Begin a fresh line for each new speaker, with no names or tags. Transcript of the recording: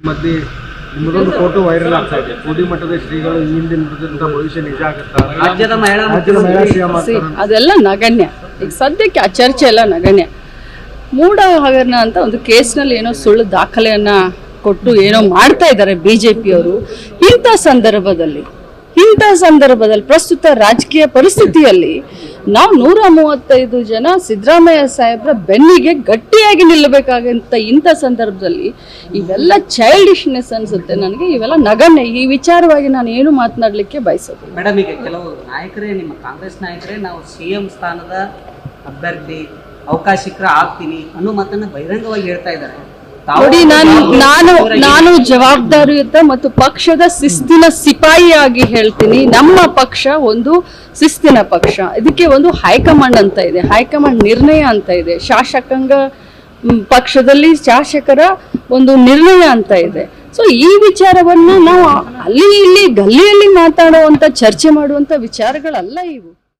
ಮಧ್ಯೆ ನಿಮ್ಮದೊಂದು photo viral ಆಗ್ತಾ ಇದೆ. ಕೋಡಿ ಮಠದ ಶ್ರೀಗಳು ಈ ಹಿಂದೆ ನುಡಿದಂತ ಭವಿಷ್ಯ ನಿಜ ಆಗುತ್ತಾ
ರಾಜ್ಯದ ಮಹಿಳಾ
ಅದೆಲ್ಲ ನಗಣ್ಯ. ಈಗ ಸದ್ಯಕ್ಕೆ ಆ ಚರ್ಚೆ ಎಲ್ಲ ನಗಣ್ಯ. ಮೂಡ ಹಗರಣ ಅಂತ ಒಂದು ಕೇಸ್ನಲ್ಲಿ ಏನೋ ಸುಳ್ಳು ದಾಖಲೆಯನ್ನ ಕೊಟ್ಟು ಏನೋ ಮಾಡ್ತಾ ಇದ್ದಾರೆ ಬಿ ಜೆ ಪಿಯವರು ಇಂಥ ಸಂದರ್ಭದಲ್ಲಿ ಇಂಥ ಸಂದರ್ಭದಲ್ಲಿ ಪ್ರಸ್ತುತ ರಾಜಕೀಯ ಪರಿಸ್ಥಿತಿಯಲ್ಲಿ ನಾವು ನೂರ ಮೂವತ್ತೈದು ಜನ ಸಿದ್ದರಾಮಯ್ಯ ಸಾಹೇಬ್ರ ಬೆನ್ನಿಗೆ ಗಟ್ಟಿಯಾಗಿ ನಿಲ್ಲಬೇಕಾಗಂತ ಇಂಥ ಸಂದರ್ಭದಲ್ಲಿ ಇವೆಲ್ಲ ಚೈಲ್ಡಿಶ್ನೆಸ್ ಅನ್ಸುತ್ತೆ ನನಗೆ, ಇವೆಲ್ಲ ನಗಣ್ಯ. ಈ ವಿಚಾರವಾಗಿ ನಾನು ಏನು ಮಾತನಾಡಲಿಕ್ಕೆ ಬಯಸೋದು?
ಮೇಡಮ್, ಈಗ ಕೆಲವು ನಾಯಕರೇ, ನಿಮ್ಮ ಕಾಂಗ್ರೆಸ್ ನಾಯಕರೇ, ನಾವು ಸಿಎಂ ಸ್ಥಾನದ ಅಭ್ಯರ್ಥಿ ಅವಕಾಶಿಕರ ಆಗ್ತೀನಿ ಅನ್ನೋ ಮಾತನ್ನ ಬಹಿರಂಗವಾಗಿ ಹೇಳ್ತಾ ಇದ್ದಾರೆ.
ನೋಡಿ ನಾನು ನಾನು ನಾನು ಜವಾಬ್ದಾರಿಯುತ ಮತ್ತು ಪಕ್ಷದ ಶಿಸ್ತಿನ ಸಿಪಾಯಿಯಾಗಿ ಹೇಳ್ತೀನಿ. ನಮ್ಮ ಪಕ್ಷ ಒಂದು ಶಿಸ್ತಿನ ಪಕ್ಷ. ಇದಕ್ಕೆ ಒಂದು ಹೈಕಮಾಂಡ್ ಅಂತ ಇದೆ. ಹೈಕಮಾಂಡ್ ನಿರ್ಣಯ ಅಂತ ಇದೆ. ಶಾಸಕಾಂಗ ಪಕ್ಷದಲ್ಲಿ ಶಾಸಕರ ಒಂದು ನಿರ್ಣಯ ಅಂತ ಇದೆ. ಸೊ ಈ ವಿಚಾರವನ್ನ ನಾವು ಅಲ್ಲಿ ಇಲ್ಲಿ ಗಲ್ಲಿಯಲ್ಲಿ ಮಾತಾಡುವಂಥ ಚರ್ಚೆ ಮಾಡುವಂಥ ವಿಚಾರಗಳಲ್ಲ ಇವು.